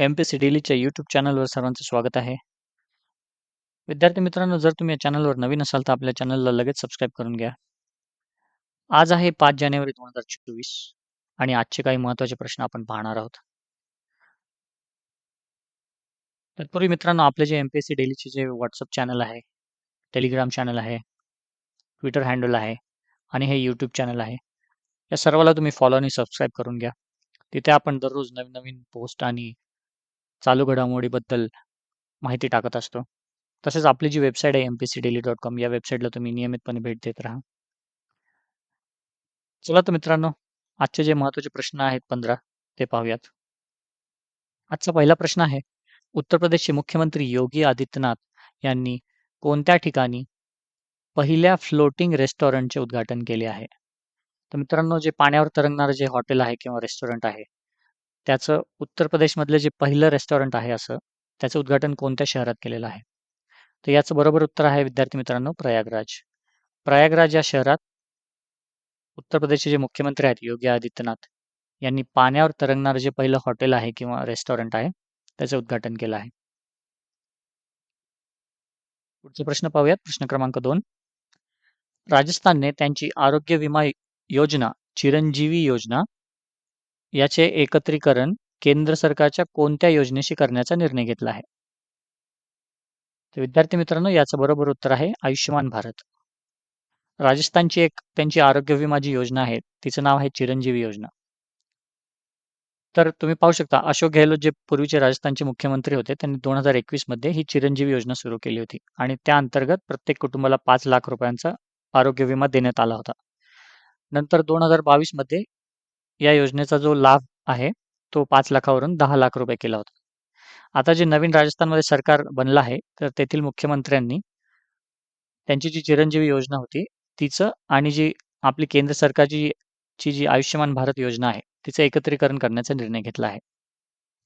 M P C डेलीच्या YouTube चॅनलवर सर्वांचं स्वागत आहे. विद्यार्थी मित्रांनो, जर तुम्ही या चॅनलवर नवीन असाल तर आपल्या चॅनलला लगेच सबस्क्राईब करून घ्या. आज आहे पाच जानेवारी 2024 आणि आजचे काही महत्त्वाचे प्रश्न आपण पाहणार आहोत. तत्पूर्वी मित्रांनो, आपले जे एम-पी-एस-सी डेलीचे जे व्हॉट्सअप चॅनल आहे, टेलिग्राम चॅनल आहे, ट्विटर हँडल आहे आणि हे यूट्यूब चॅनल आहे. या सर्वाला तुम्ही फॉलो आणि सबस्क्राईब करून घ्या. तिथे आपण दररोज नवीन-नवीन पोस्ट आणि चालू घडामोडीबद्दल माहिती टाकत असतो. तसेच आपली जी वेबसाईट आहे एमपीसी डेली डॉट कॉम या वेबसाईटला तुम्ही नियमितपणे भेट देत राहा. चला तर मित्रांनो, आजचे जे महत्त्वाचे प्रश्न आहेत 15 ते पाहूयात. आजचा पहिला प्रश्न आहे, उत्तर प्रदेशचे मुख्यमंत्री योगी आदित्यनाथ यांनी कोणत्या ठिकाणी पहिल्या फ्लोटिंग रेस्टॉरंटचे उद्घाटन केले आहे? तर मित्रांनो, जे पाण्यावर तरंगणारं जे हॉटेल आहे किंवा रेस्टॉरंट आहे, त्याचं उत्तर प्रदेशमधलं जे पहिलं रेस्टॉरंट आहे असं, त्याचं उद्घाटन कोणत्या शहरात केलेलं आहे? तर याचं बरोबर उत्तर आहे विद्यार्थी मित्रांनो प्रयागराज. प्रयागराज या शहरात उत्तर प्रदेशचे जे मुख्यमंत्री आहेत योगी आदित्यनाथ यांनी पाण्यावर तरंगणारं जे पहिलं हॉटेल आहे किंवा रेस्टॉरंट आहे, त्याचं उद्घाटन केलं आहे. पुढचे प्रश्न पाहूयात. प्रश्न क्रमांक दोन राजस्थानने त्यांची आरोग्य विमा योजना चिरंजीवी योजना याचे एकत्रीकरण केंद्र सरकारच्या कोणत्या योजनेशी करण्याचा निर्णय घेतला आहे? तर विद्यार्थी मित्रांनो, याचं बरोबर उत्तर आहे आयुष्यमान भारत. राजस्थानची एक त्यांची आरोग्य विमा जी योजना आहे, तिचं नाव आहे चिरंजीवी योजना. तर तुम्ही पाहू शकता अशोक गेहलोत जे पूर्वीचे राजस्थानचे मुख्यमंत्री होते, त्यांनी 2021 मध्ये ही चिरंजीवी योजना सुरू केली होती आणि त्या अंतर्गत प्रत्येक कुटुंबाला पाच लाख रुपयांचा आरोग्य विमा देण्यात आला होता. नंतर 2022 मध्ये या योजनेचा जो लाभ आहे, तो पाच लाखावरून दहा लाख रुपये केला होता. आता जे नवीन राजस्थानमध्ये सरकार बनलं आहे, तर तेथील मुख्यमंत्र्यांनी त्यांची जी चिरंजीवी योजना होती, तिचं आणि जी आपली केंद्र सरकारची ची जी आयुष्यमान भारत योजना आहे, तिचं एकत्रीकरण करण्याचा निर्णय घेतला आहे.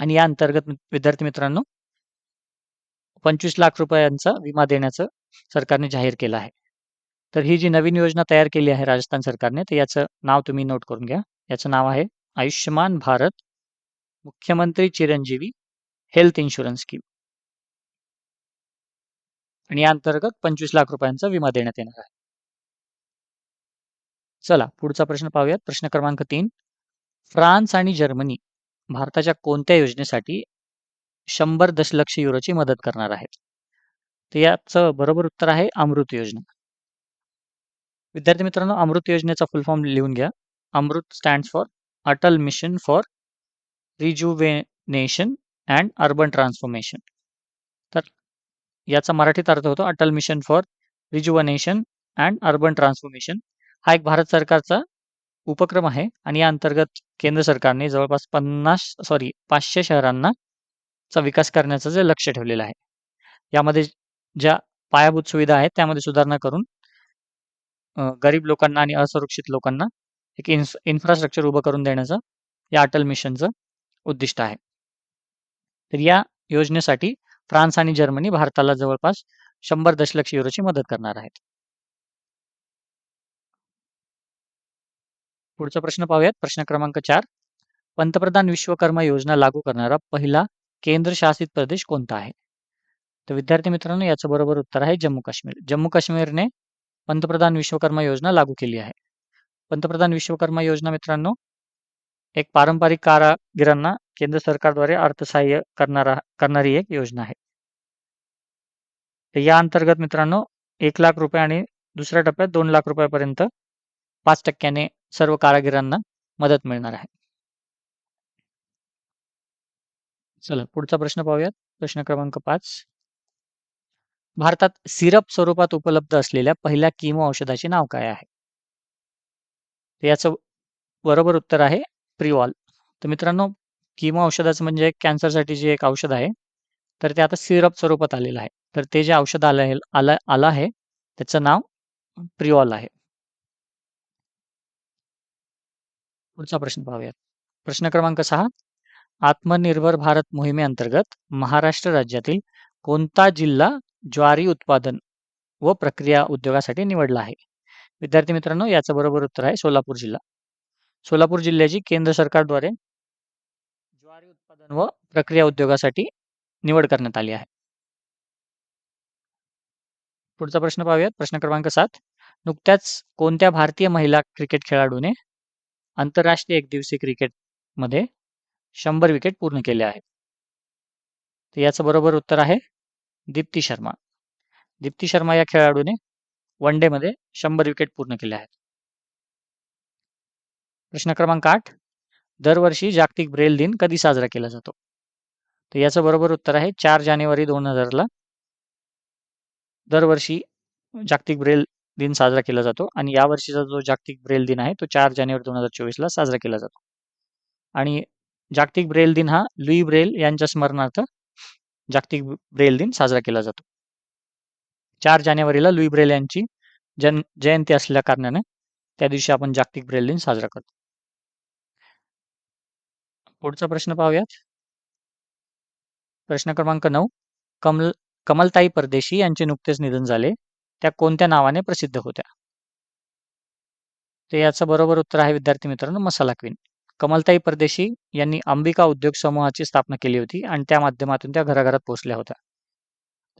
आणि या अंतर्गत विद्यार्थी मित्रांनो 25 लाख रुपयांचा विमा देण्याचं सरकारने जाहीर केलं आहे. तर ही जी नवीन योजना तयार केली आहे राजस्थान सरकारने, तर याचं नाव तुम्ही नोट करून घ्या. याचं नाव आहे आयुष्यमान भारत मुख्यमंत्री चिरंजीवी हेल्थ इन्शुरन्स स्कीम. आणि या अंतर्गत 25 लाख रुपयांचा विमा देण्यात येणार आहे. चला पुढचा प्रश्न पाहूयात. प्रश्न क्रमांक तीन फ्रान्स आणि जर्मनी भारताच्या कोणत्या योजनेसाठी शंभर दशलक्ष युरोची मदत करणार आहेत? तर याचं बरोबर उत्तर आहे अमृत योजना. विद्यार्थी मित्रांनो, अमृत योजनेचा फुल फॉर्म लिहून घ्या. Amrut stands for Atal mission for Rejuvenation and urban transformation. तर याचा मराठीत अर्थ होतो Atal mission for rejuvenation and urban transformation. हा एक भारत सरकारचा उपक्रम आहे आणि या अंतर्गत केंद्र सरकारने जवळपास 50 सॉरी पाचशे शहरांना चा विकास करण्याचं जे लक्ष ठेवलेलं आहे. यामध्ये ज्या पायाभूत सुविधा आहेत, त्यामध्ये सुधारणा करून गरीब लोकांना आणि असुरक्षित लोकांना एक इन्फ्रास्ट्रक्चर उभं करून देण्याचं या अटल मिशनचं उद्दिष्ट आहे. तर या योजनेसाठी फ्रान्स आणि जर्मनी भारताला जवळपास शंभर दशलक्ष युरोची मदत करणार आहेत. पुढचा प्रश्न पाहूयात. प्रश्न क्रमांक चार पंतप्रधान विश्वकर्मा योजना लागू करणारा पहिला केंद्रशासित प्रदेश कोणता आहे? तर विद्यार्थी मित्रांनो, याचं बरोबर उत्तर आहे जम्मू काश्मीर. जम्मू काश्मीरने पंतप्रधान विश्वकर्मा योजना लागू केली आहे. पंतप्रधान विश्वकर्मा योजना मित्रांनो, एक पारंपरिक कारागिरांना केंद्र सरकारद्वारे अर्थसहाय्य करणारा करणारी एक योजना आहे. तर या अंतर्गत मित्रांनो एक लाख रुपये आणि दुसऱ्या टप्प्यात दोन लाख रुपयापर्यंत पाच टक्क्याने सर्व कारागिरांना मदत मिळणार आहे. चला पुढचा प्रश्न पाहूयात. प्रश्न क्रमांक पाच भारतात सिरप स्वरूपात उपलब्ध असलेल्या पहिल्या किमो औषधाचे नाव काय आहे? तर याचं बरोबर उत्तर आहे प्रिवॉल. तर मित्रांनो, किमो औषधाचं म्हणजे कॅन्सरसाठी जे एक औषध आहे, तर ते आता सिरप स्वरूपात आलेलं आहे. तर ते जे औषध आलं आहे आलं आलं आहे, त्याचं नाव प्रिवॉल आहे. पुढचा प्रश्न पाहूयात. प्रश्न क्रमांक सहा आत्मनिर्भर भारत मोहिमेअंतर्गत महाराष्ट्र राज्यातील कोणता जिल्हा ज्वारी उत्पादन व प्रक्रिया उद्योगासाठी निवडला आहे? विद्यार्थी मित्रांनो, याचं बरोबर उत्तर आहे सोलापूर जिल्हा. सोलापूर जिल्ह्याची केंद्र सरकारद्वारे ज्वारी उत्पादन व प्रक्रिया उद्योगासाठी निवड करण्यात आली आहे. पुढचा प्रश्न पाहूयात. प्रश्न क्रमांक सात. नुकत्याच कोणत्या भारतीय महिला क्रिकेट खेळाडूने आंतरराष्ट्रीय एकदिवसीय क्रिकेटमध्ये शंभर विकेट पूर्ण केले आहेत? तर याचं बरोबर उत्तर आहे दीप्ती शर्मा. दीप्ती शर्मा या खेळाडूने वन डे मध्ये शंभर विकेट पूर्ण केले आहेत. प्रश्न क्रमांक आठ. दरवर्षी जागतिक ब्रेल दिन कधी साजरा केला जातो? तर याचं बरोबर उत्तर आहे चार जानेवारी दोन हजारला दरवर्षी जागतिक ब्रेल दिन साजरा केला जातो आणि या वर्षीचा जो जागतिक ब्रेल दिन आहे तो चार जानेवारी दोन हजार चोवीसला साजरा केला जातो. आणि जागतिक ब्रेल दिन हा लुई ब्रेल यांच्या स्मरणार्थ जागतिक ब्रेल दिन साजरा केला जातो. चार जानेवारीला लुई ब्रेल यांची जन जयंती असल्या कारणाने त्या दिवशी आपण जागतिक ब्रेल दिन साजरा करतो. पुढचा प्रश्न पाहूयात. प्रश्न क्रमांक नऊ. कमल कमलताई परदेशी यांचे नुकतेच निधन झाले. त्या कोणत्या नावाने प्रसिद्ध होत्या? तर याचं बरोबर उत्तर आहे विद्यार्थी मित्रांनो मसाला क्वीन. कमलताई परदेशी यांनी अंबिका उद्योग समूहाची स्थापना केली होती आणि त्या माध्यमातून त्या घराघरात पोहोचल्या होत्या.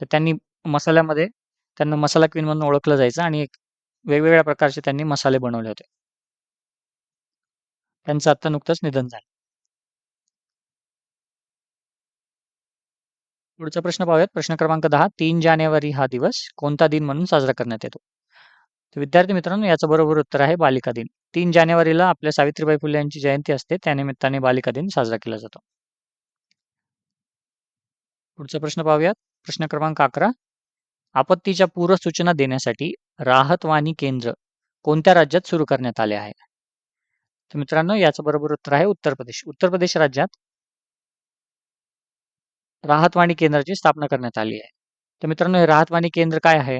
तर त्यांनी मसाल्यामध्ये त्यांना मसाला क्वीन म्हणून ओळखलं जायचं आणि एक वेगवेगळ्या प्रकारचे त्यांनी मसाले बनवले होते. त्यांचं आता नुकतंच निधन झालं. पुढचा प्रश्न पाहूयात. प्रश्न क्रमांक दहा तीन जानेवारी हा दिवस कोणता दिन म्हणून साजरा करण्यात येतो? तर विद्यार्थी मित्रांनो याचं बरोबर उत्तर आहे बालिका दिन. तीन जानेवारीला आपल्या सावित्रीबाई फुले यांची जयंती असते. त्यानिमित्ताने बालिका दिन साजरा केला जातो. पुढचा प्रश्न पाहूयात. प्रश्न क्रमांक अकरा आपत्तीच्या पूर्व सूचना देण्यासाठी राहतवाणी केंद्र कोणत्या राज्यात सुरू करण्यात आले आहे? तर मित्रांनो याचं बरोबर उत्तर आहे उत्तर प्रदेश. उत्तर प्रदेश राज्यात राहतवाणी केंद्राची स्थापना करण्यात आली आहे. तर मित्रांनो हे राहतवाणी केंद्र काय आहे?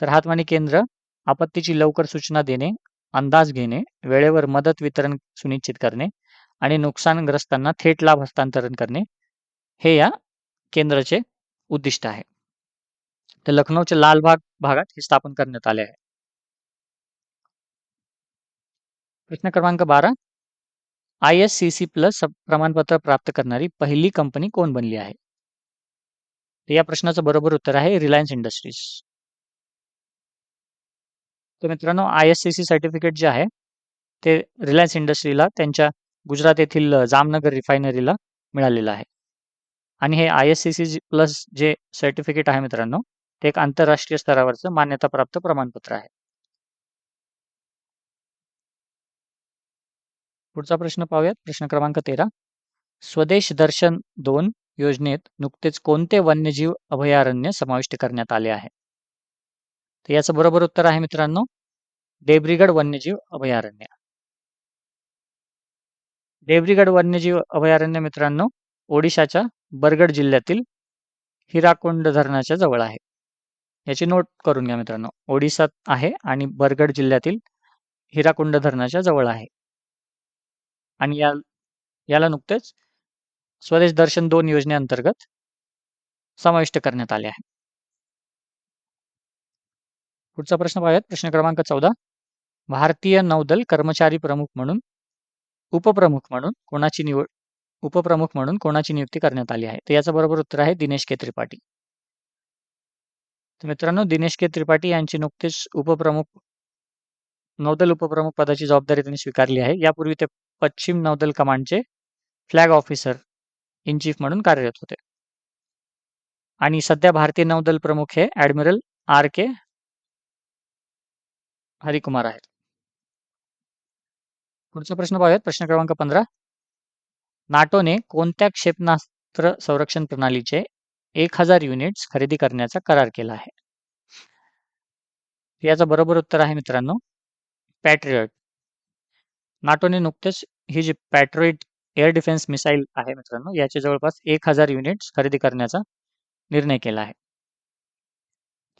तर राहतवाणी केंद्र आपत्तीची लवकर सूचना देणे अंदाज घेणे वेळेवर मदत वितरण सुनिश्चित करणे आणि नुकसानग्रस्तांना थेट लाभ हस्तांतरण करणे हे या केंद्राचे उद्दिष्ट आहे. तर लखनौच्या लालबाग भागात हे स्थापन करण्यात आले आहे. प्रश्न क्रमांक बारा. I S C C plus प्रमाणपत्र प्राप्त करणारी पहिली कंपनी कोण बनली आहे? या प्रश्नाचं बरोबर उत्तर आहे रिलायन्स इंडस्ट्रीज तर मित्रांनो I S C C certificate जे आहे ते रिलायन्स इंडस्ट्रीला त्यांच्या गुजरात येथील जामनगर रिफायनरीला मिळालेलं आहे. आणि हे I S C C plus जे सर्टिफिकेट आहे मित्रांनो ते एक आंतरराष्ट्रीय स्तरावरचं मान्यताप्राप्त प्रमाणपत्र आहे. पुढचा प्रश्न पाहूयात. प्रश्न क्रमांक तेरा. स्वदेश दर्शन दोन योजनेत नुकतेच कोणते वन्यजीव अभयारण्य समाविष्ट करण्यात आले आहे? तर याचं बरोबर उत्तर आहे मित्रांनो देब्रिगड वन्यजीव अभयारण्य. देब्रिगड वन्यजीव अभयारण्य मित्रांनो ओडिशाच्या बरगड जिल्ह्यातील हिराकोंड धरणाच्या जवळ आहे. याची नोट करून घ्या मित्रांनो. ओडिसात आहे आणि बरगड जिल्ह्यातील हिराकुंड धरणाच्या जवळ आहे. आणि या याला नुकतेच स्वदेश दर्शन दोन योजनेअंतर्गत समाविष्ट करण्यात आले आहे. पुढचा प्रश्न पाहूयात. प्रश्न क्रमांक चौदा. भारतीय नौदल कर्मचारी प्रमुख म्हणून उपप्रमुख म्हणून कोणाची निवड उपप्रमुख म्हणून कोणाची नियुक्ती करण्यात आली आहे? तर याचं बरोबर उत्तर आहे दिनेश के त्रिपाठी तर मित्रांनो दिनेश के त्रिपाठी यांची नुकतीच उपप्रमुख नौदल उपप्रमुख पदाची जबाबदारी त्यांनी स्वीकारली आहे. यापूर्वी ते पश्चिम नौदल कमांडचे फ्लॅग ऑफिसर इन चीफ म्हणून कार्यरत होते. आणि सध्या भारतीय नौदल प्रमुख हे ऍडमिरल आर के हरिकुमार आहेत. पुढचा प्रश्न पाहूयात. प्रश्न क्रमांक पंधरा. नाटोने कोणत्या क्षेपणास्त्र संरक्षण प्रणालीचे एक हजार युनिट्स खरेदी करण्याचा करार केला आहे. याचं बरोबर उत्तर आहे मित्रांनो पॅट्रियट. नाटोने नुकतेच ही जी पॅट्रियट एअर डिफेन्स मिसाईल आहे मित्रांनो याचे जवळपास एक हजार युनिट्स खरेदी करण्याचा निर्णय केला आहे.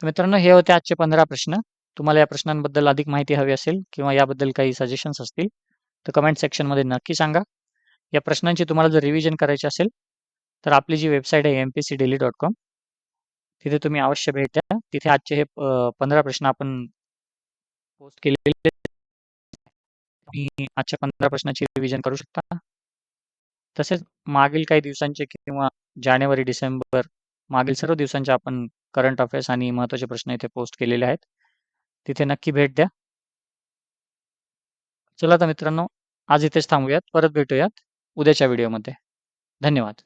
तर मित्रांनो हे होते आजचे पंधरा प्रश्न. तुम्हाला या प्रश्नांबद्दल अधिक माहिती हवी असेल किंवा याबद्दल काही सजेशन्स असतील तर कमेंट सेक्शनमध्ये नक्की सांगा. या प्रश्नांची तुम्हाला जर रिव्हिजन करायची असेल तर आपली जी वेबसाईट आहे M P C daily dot com तिथे तुम्ही अवश्य भेट द्या तिथे आजचे हे पंधरा प्रश्न आपण पोस्ट केलेले आजच्या पंधरा प्रश्नाची रिव्हिजन करू शकता तसेच मागील काही दिवसांचे किंवा जानेवारी, डिसेंबर मागील सर्व दिवसांचे आपण करंट अफेअर्स आणि महत्त्वाचे प्रश्न इथे पोस्ट केलेले आहेत. तिथे नक्की भेट द्या. चला तर मित्रांनो, आज इथेच थांबूयात. परत भेटूयात उद्याच्या व्हिडिओमध्ये. धन्यवाद.